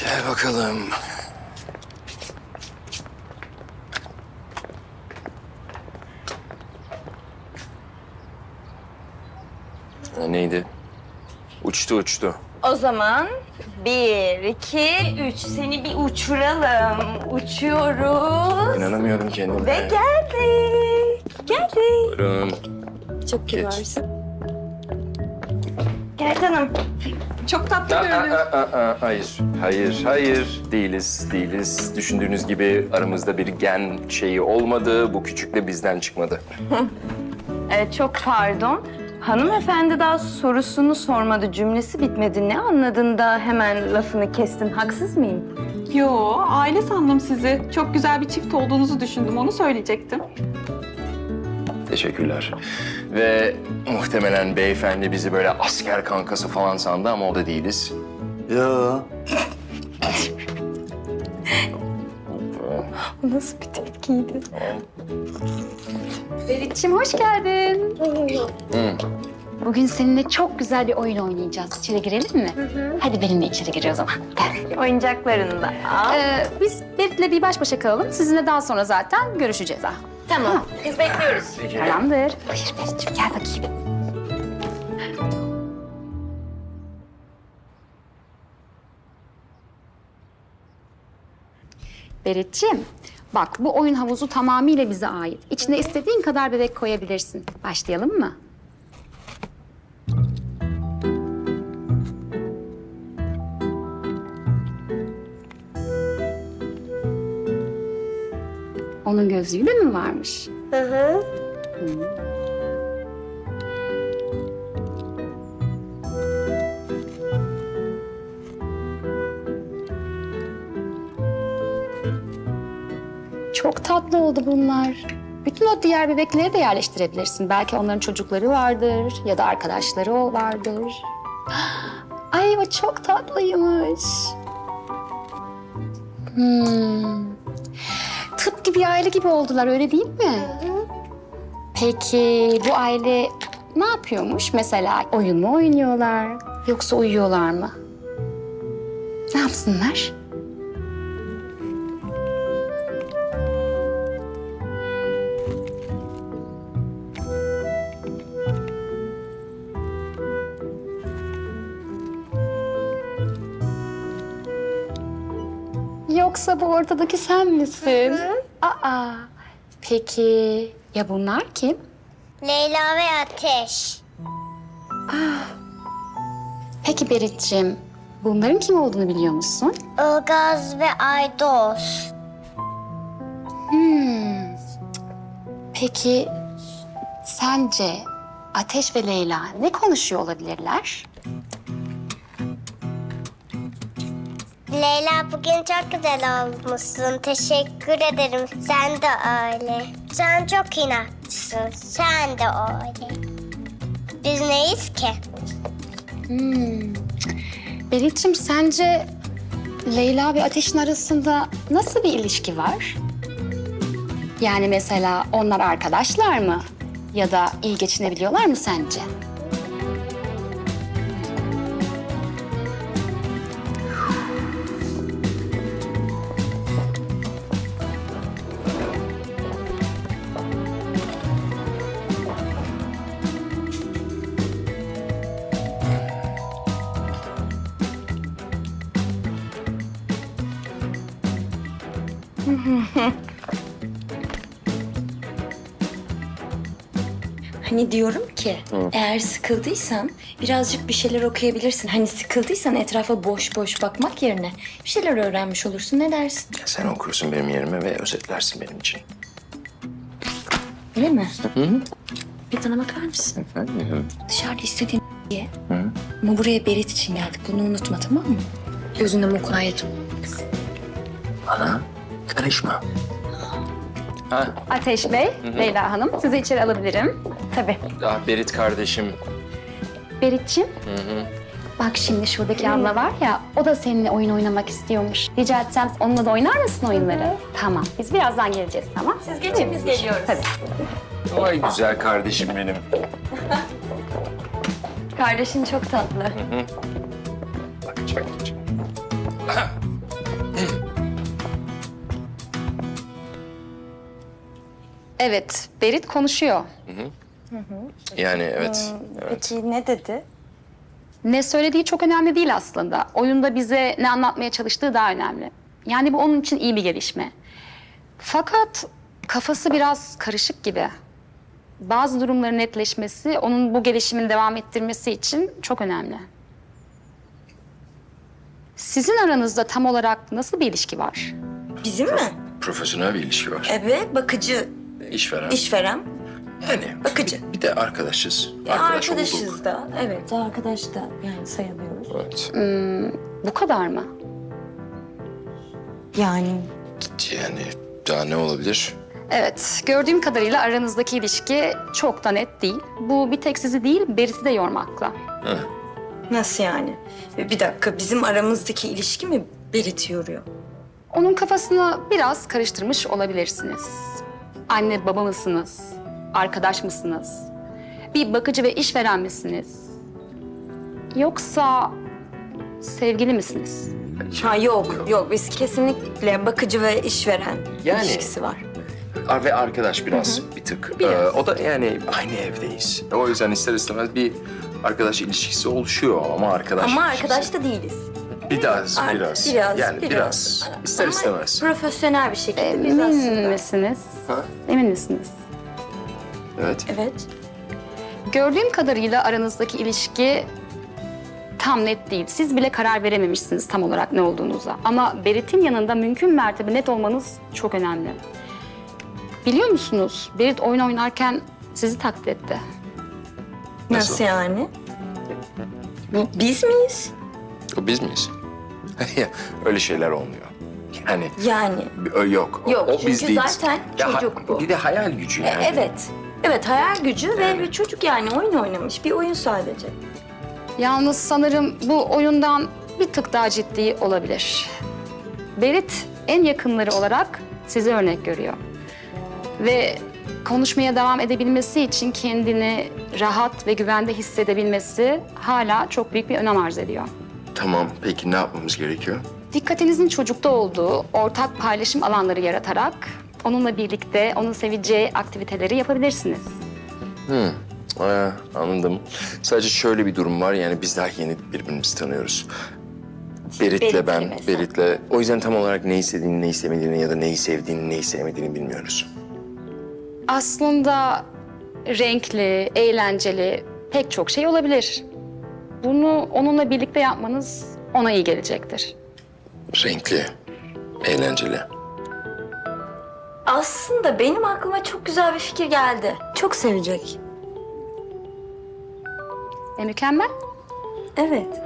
Gel bakalım. Ha, neydi? Uçtu uçtu. O zaman bir, iki, üç. Seni bir uçuralım. Uçuyoruz. İnanamıyorum kendime. Ve geldik. Geldik. Buyurun. Çok Geç. kibarsın. Gel canım. Çok tatlı Aa, görünüyor. aa, aa, aa, hayır, hayır, hayır. Değiliz, değiliz. Düşündüğünüz gibi aramızda bir gen şeyi olmadı. Bu küçük de bizden çıkmadı. Evet, çok pardon. Hanımefendi daha sorusunu sormadı, cümlesi bitmedi. Ne anladın da hemen lafını kestin, haksız mıyım? Yo, aile sandım sizi. Çok güzel bir çift olduğunuzu düşündüm, onu söyleyecektim. Teşekkürler. Ve muhtemelen beyefendi bizi böyle asker kankası falan sandı ama o da değiliz. Ya Bu nasıl bir tepkiydi? Berit'ciğim hoş geldin. Hı. Bugün seninle çok güzel bir oyun oynayacağız. İçeri girelim mi? Hadi benimle içeri gir o zaman. Gel. Oyuncaklarını da al. Ee, biz Berit'le bir baş başa kalalım. Sizinle daha sonra zaten görüşeceğiz ha. Tamam, biz bekliyoruz. Peki. Tamamdır. Buyur Berit'ciğim gel bakayım. Berit'ciğim, bak bu oyun havuzu tamamıyla bize ait. İçine istediğin kadar bebek koyabilirsin. Başlayalım mı? Onun gözlüğü de mi varmış? Hı hı. Çok tatlı oldu bunlar. Bütün o diğer bebekleri de yerleştirebilirsin. Belki onların çocukları vardır ya da arkadaşları o vardır. Ay o çok tatlıymış. Hmm. Tıpkı bir aile gibi oldular öyle değil mi? Peki bu aile ne yapıyormuş? Mesela oyun mu oynuyorlar yoksa uyuyorlar mı? Ne yapsınlar? Yoksa bu ortadaki sen misin? Aa. Peki ya bunlar kim? Leyla ve Ateş. Peki Berit'ciğim, bunların kim olduğunu biliyor musun? Ilgaz ve Aydos. Hmm. Peki sence Ateş ve Leyla ne konuşuyor olabilirler? Leyla bugün çok güzel olmuşsun. Teşekkür ederim. Sen de öyle. Sen çok inatlısın. Sen de öyle. Biz neyiz ki? Hmm. Berit'ciğim sence Leyla ve Ateş'in arasında nasıl bir ilişki var? Yani mesela onlar arkadaşlar mı? Ya da iyi geçinebiliyorlar mı sence? Hani diyorum ki eğer sıkıldıysan birazcık bir şeyler okuyabilirsin. Hani sıkıldıysan etrafa boş boş bakmak yerine bir şeyler öğrenmiş olursun. Ne dersin? Sen okursun benim yerime ve özetlersin benim için. Öyle mi? Hı hı. Bir bana bakar mısın? Efendim? Dışarıda istediğin diye. Hı? Ama buraya Berit için geldik. Bunu unutma tamam mı? Gözünde mukayyet ol. Bana karışma. Ha, Ateş Bey, Leyla Hanım sizi içeri alabilirim. Tabii. ah Berit kardeşim. Berit'ciğim, Hı hı. bak şimdi şuradaki abla var ya, o da seninle oyun oynamak istiyormuş. Rica etsem onunla da oynar mısın oyunları? Tamam, biz birazdan geleceğiz tamam? Siz geçin biz geliyoruz. Tabii. Vay güzel kardeşim benim. Kardeşin çok tatlı. Bak çak çak. Evet, Berit konuşuyor. Yani evet. evet. Peki ne dedi? Ne söylediği çok önemli değil aslında. Oyunda bize ne anlatmaya çalıştığı daha önemli. Yani bu onun için iyi bir gelişme. Fakat kafası biraz karışık gibi. Bazı durumların netleşmesi, onun bu gelişimin devam ettirmesi için çok önemli. Sizin aranızda tam olarak nasıl bir ilişki var? Bizim mi? Profesyonel bir ilişki var. Evet, bakıcı, İşveren. işveren. Yani Bakıcı. Bir de arkadaşız. Ya Arkadaş arkadaşız olduk. da. Evet. Arkadaş da yani sayılıyoruz. Evet. Bu kadar mı? Yani Yani daha ne olabilir? Evet, gördüğüm kadarıyla aranızdaki ilişki çok da net değil. Bu bir tek sizi değil, Berit'i de yormakla. nasıl yani? Bir dakika, bizim aramızdaki ilişki mi Berit yoruyor? Onun kafasını biraz karıştırmış olabilirsiniz. Anne baba mısınız? Arkadaş mısınız? Bir bakıcı ve işveren misiniz? Yoksa sevgili misiniz? Ha yok, yok. Biz kesinlikle bakıcı ve işveren Yani- ilişkisi var. Ar- Ve arkadaş biraz bir tık. Biraz. Ee, o da yani aynı evdeyiz. O yüzden ister istemez bir arkadaş ilişkisi oluşuyor ama arkadaş Ama ilişkisi- arkadaş da değiliz. Biraz, Ar- biraz. biraz, Yani biraz. biraz. İster Ama istemez. Profesyonel bir şekilde biz Emin aslında. misiniz? Ha? Emin misiniz? Evet. Evet. Gördüğüm kadarıyla aranızdaki ilişki tam net değil. Siz bile karar verememişsiniz tam olarak ne olduğunuza. Ama Berit'in yanında mümkün mertebe net olmanız çok önemli. Biliyor musunuz? Berit oyun oynarken sizi taklit etti. Nasıl, Nasıl? yani? Bu biz miyiz? O biz miyiz? Öyle şeyler olmuyor. Yani Yani. ö- yok. O- Yok, o, çünkü biz değiliz. zaten ha- çocuk bu. Bir de hayal gücü E, yani. evet. Evet hayal gücü ve bir çocuk yani oyun oynamış. Bir oyun sadece. Yalnız sanırım bu oyundan bir tık daha ciddi olabilir. Berit en yakınları olarak sizi örnek görüyor. Ve konuşmaya devam edebilmesi için kendini rahat ve güvende hissedebilmesi hala çok büyük bir önem arz ediyor. Tamam. Peki ne yapmamız gerekiyor? Dikkatinizin çocukta olduğu ortak paylaşım alanları yaratarak onunla birlikte onun seveceği aktiviteleri yapabilirsiniz. Hı. Ee, anladım. Sadece şöyle bir durum var. Yani biz daha yeni birbirimizi tanıyoruz. Berit'le Berit'le ben, mesela. Berit'le. O yüzden tam olarak ne istediğini, ne istemediğini ya da neyi sevdiğini, neyi sevmediğini bilmiyoruz. Aslında renkli, eğlenceli pek çok şey olabilir. Bunu onunla birlikte yapmanız ona iyi gelecektir. Renkli, eğlenceli. Aslında benim aklıma çok güzel bir fikir geldi. Çok sevecek. E mükemmel. Evet.